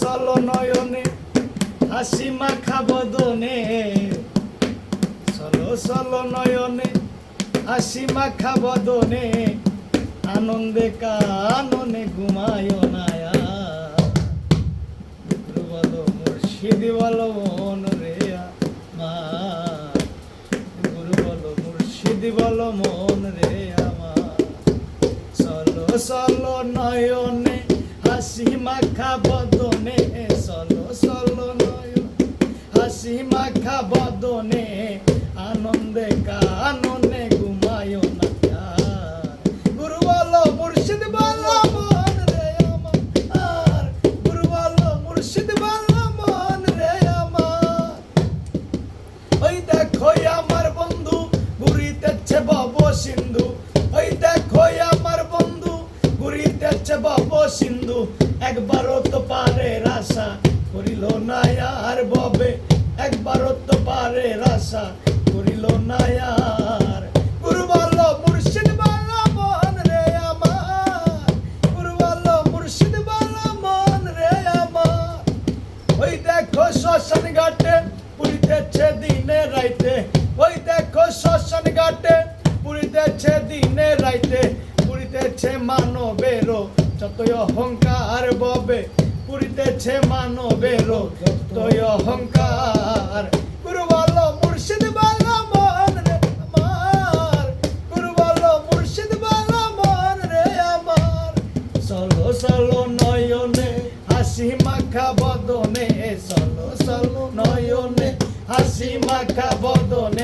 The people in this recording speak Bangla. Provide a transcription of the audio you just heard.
সলো নয়নে, হাসি মাখা বদনে সলো নয়নে, হাসি মাখা বদনে আনন্দে কাননে ঘুমায় নায়া। বলো বলো, মন রে আমার। গুরু বলো, মুর্শিদ বলো, মন রে আমার। চলো চলো নয়নে মাখা বদনে চলো চলো নয়ন। হাসি মাখা বদনে আনন্দে কাননে ঘুমায় না। গুরু বলো, মুর্শিদ বলো, মন রে আমার। গুরু বলো, মুর্শিদ বলো, মন রে আমার। ওই দেখো আমার বন্ধু ঘুরিতেছে বব সিন্ধু। ওই দেখো আমার বন্ধু ঘুরিতেছে বব সিন্ধু। একবারও তো পারে রাসা। করিল না আর ববে, একবারও তো পারে রাসা। করিল না আর। গুরু বলো মুর্শিদ বলো মন রে আমার। গুরু বলো মুর্শিদ বলো মন রে আমার। ওই দেখো শ্মশান ঘাটে পুরিতেছে দিনে রাইতে। ওই দেখো শ্মশান ঘাটে পুরিতেছে দিনে রাইতে। পুরিতেছে মানবেরও যতই অহংকার ববে, পুরিতেছে মানবেরও যতই অহংকার। গুরু বলো মুর্শিদ বলো মন রে আমার। গুরু বলো মুর্শিদ বলো মন রে আমার। চলো চলো, নয়নে হাসি মাখা বদনে। চলো চলো, নয়নে হাসি মাখা বদনে।